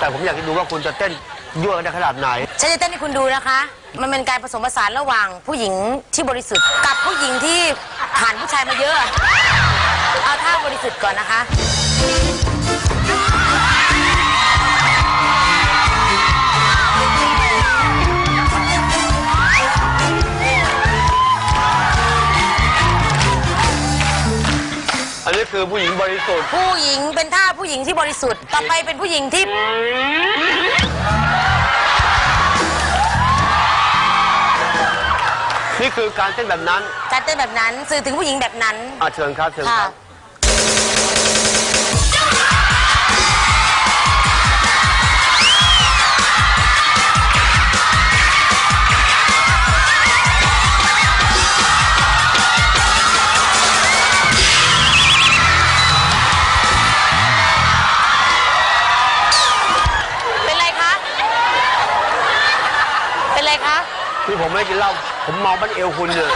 แต่ผมอยากจะดูว่าคุณจะเต้นยั่วกันได้ขนาดไหน ฉันจะเต้นให้คุณดูนะคะ มันเป็นการผสมผสานระหว่างผู้หญิงที่บริสุทธิ์กับผู้หญิงที่ผ่านผู้ชายมาเยอะ เอาท่าบริสุทธิ์ก่อนนะคะ อันนี้คือผู้หญิงบริสุทธิ์ผู้หญิงเป็นท่าผู้หญิงที่บริสุทธิ์ ต่อไปเป็นผู้หญิงที่ นี่คือการเต้นแบบนั้น การเต้นแบบนั้นสื่อถึงผู้หญิงแบบนั้น อาเชิญครับเชิญคค่ะ รับ คะที่ผมไม่ได้กินเหล้าผมมองบันเอวคุณเนี่ย